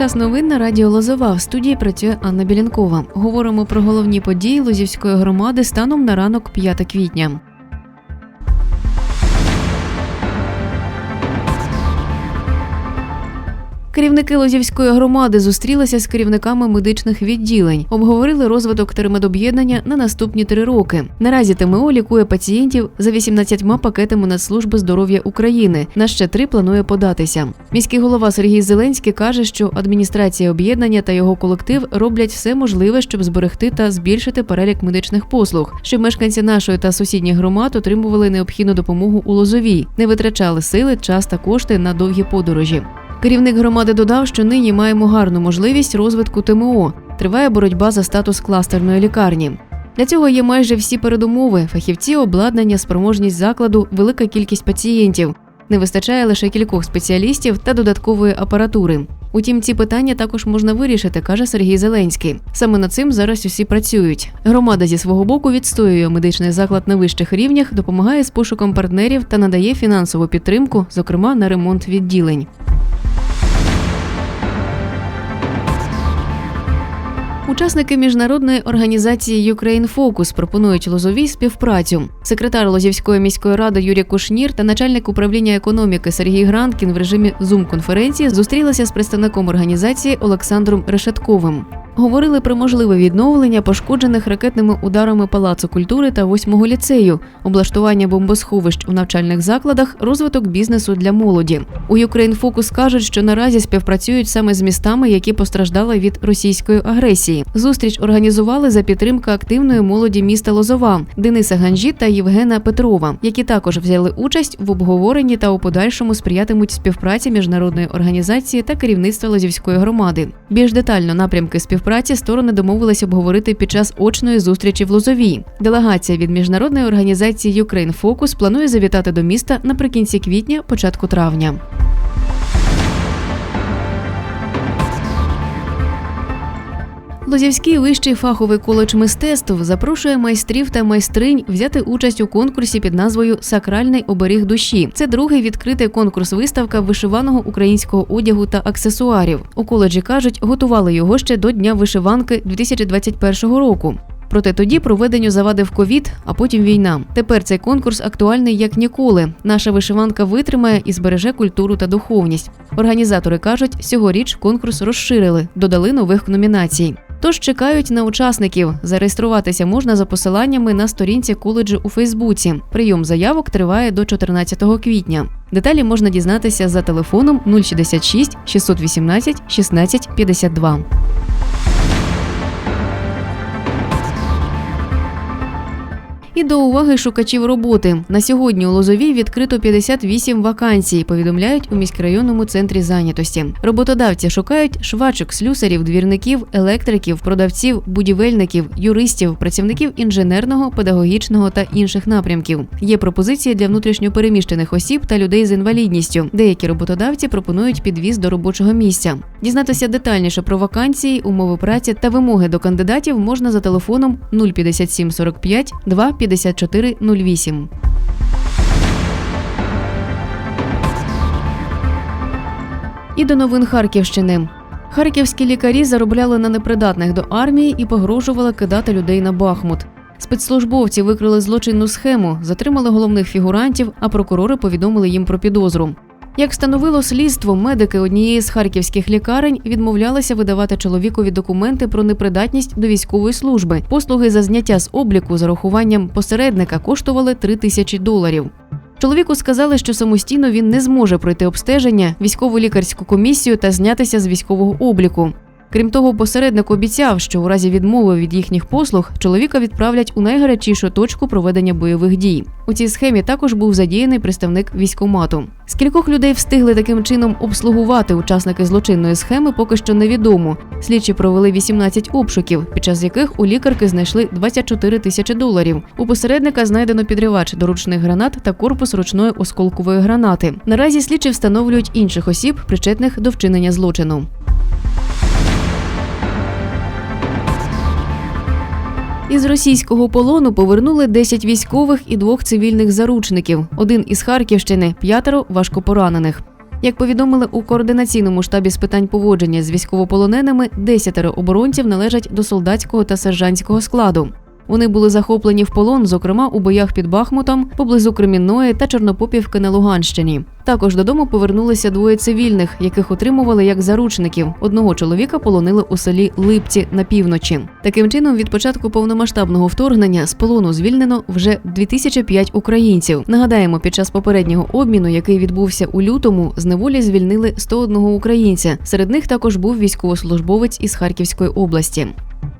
Час новин на радіо Лозова. В студії працює Анна Білянкова. Говоримо про головні події Лозівської громади станом на ранок 5 квітня. Керівники Лозівської громади зустрілися з керівниками медичних відділень, обговорили розвиток термедоб'єднання на наступні три роки. Наразі ТМО лікує пацієнтів за 18 пакетами Нацслужби здоров'я України. На ще три планує податися. Міський голова Сергій Зеленський каже, що адміністрація об'єднання та його колектив роблять все можливе, щоб зберегти та збільшити перелік медичних послуг, щоб мешканці нашої та сусідніх громад отримували необхідну допомогу у Лозовій, не витрачали сили, час та кошти на довгі подорожі. Керівник громади додав, що нині маємо гарну можливість розвитку ТМО. Триває боротьба за статус кластерної лікарні. Для цього є майже всі передумови: фахівці, обладнання, спроможність закладу, велика кількість пацієнтів. Не вистачає лише кількох спеціалістів та додаткової апаратури. Утім, ці питання також можна вирішити, каже Сергій Зеленський. Саме над цим зараз усі працюють. Громада зі свого боку відстоює медичний заклад на вищих рівнях, допомагає з пошуком партнерів та надає фінансову підтримку, зокрема на ремонт відділень. Учасники міжнародної організації Ukraine Focus пропонують Лозовій співпрацю. Секретар Лозівської міської ради Юрій Кушнір та начальник управління економіки Сергій Гранкін в режимі Zoom-конференції зустрілися з представником організації Олександром Решетковим. Говорили про можливе відновлення пошкоджених ракетними ударами Палацу культури та восьмого ліцею, облаштування бомбосховищ у навчальних закладах, розвиток бізнесу для молоді. У Ukraine Focus кажуть, що наразі співпрацюють саме з містами, які постраждали від російської агресії. Зустріч організували за підтримки активної молоді міста Лозова Дениса Ганжі та Євгена Петрова, які також взяли участь в обговоренні та у подальшому сприятимуть співпраці міжнародної організації та керівництва Лозівської громади. Більш детально напрямки співпраці сторони домовились обговорити під час очної зустрічі в Лозовій. Делегація від міжнародної організації Ukraine Focus планує завітати до міста наприкінці квітня, початку травня. Лозівський вищий фаховий коледж мистецтв запрошує майстрів та майстринь взяти участь у конкурсі під назвою Сакральний оберіг душі. Це другий відкритий конкурс виставка вишиваного українського одягу та аксесуарів. У коледжі кажуть, готували його ще до дня вишиванки 2021 року. Проте тоді проведенню завадив ковід, а потім війна. Тепер цей конкурс актуальний як ніколи. Наша вишиванка витримає і збереже культуру та духовність. Організатори кажуть, цьогоріч конкурс розширили, додали нових номінацій. Тож чекають на учасників. Зареєструватися можна за посиланнями на сторінці коледжу у Фейсбуці. Прийом заявок триває до 14 квітня. Деталі можна дізнатися за телефоном 066 618 16 52. І до уваги шукачів роботи на сьогодні у Лозовій відкрито 58 вакансій. Повідомляють у міськрайонному центрі зайнятості. Роботодавці шукають швачок, слюсарів, двірників, електриків, продавців, будівельників, юристів, працівників інженерного, педагогічного та інших напрямків. Є пропозиції для внутрішньопереміщених осіб та людей з інвалідністю. Деякі роботодавці пропонують підвіз до робочого місця. Дізнатися детальніше про вакансії, умови праці та вимоги до кандидатів можна за телефоном 057 45 2 54 08. І до новин Харківщини. Харківські лікарі заробляли на непридатних до армії і погрожували кидати людей на Бахмут. Спецслужбовці викрили злочинну схему, затримали головних фігурантів, а прокурори повідомили їм про підозру. Як встановило слідство, медики однієї з харківських лікарень відмовлялися видавати чоловікові документи про непридатність до військової служби. Послуги за зняття з обліку з рахуванням посередника коштували 3 тисячі доларів. Чоловіку сказали, що самостійно він не зможе пройти обстеження, військову лікарську комісію та знятися з військового обліку. Крім того, посередник обіцяв, що у разі відмови від їхніх послуг чоловіка відправлять у найгарячішу точку проведення бойових дій. У цій схемі також був задіяний представник військомату. Скількох людей встигли таким чином обслугувати учасники злочинної схеми, поки що невідомо. Слідчі провели 18 обшуків, під час яких у лікарки знайшли 24 тисячі доларів. У посередника знайдено підривач до ручних гранат та корпус ручної осколкової гранати. Наразі слідчі встановлюють інших осіб, причетних до вчинення злочину. Із російського полону повернули 10 військових і двох цивільних заручників. Один із Харківщини, п'ятеро важкопоранених. Як повідомили у координаційному штабі з питань поводження з військовополоненими, десятеро оборонців належать до солдатського та сержантського складу. Вони були захоплені в полон, зокрема у боях під Бахмутом, поблизу Кремінної та Чорнопопівки на Луганщині. Також додому повернулися двоє цивільних, яких отримували як заручників. Одного чоловіка полонили у селі Липці на півночі. Таким чином, від початку повномасштабного вторгнення з полону звільнено вже 2005 українців. Нагадаємо, під час попереднього обміну, який відбувся у лютому, з неволі звільнили 101 українця. Серед них також був військовослужбовець із Харківської області.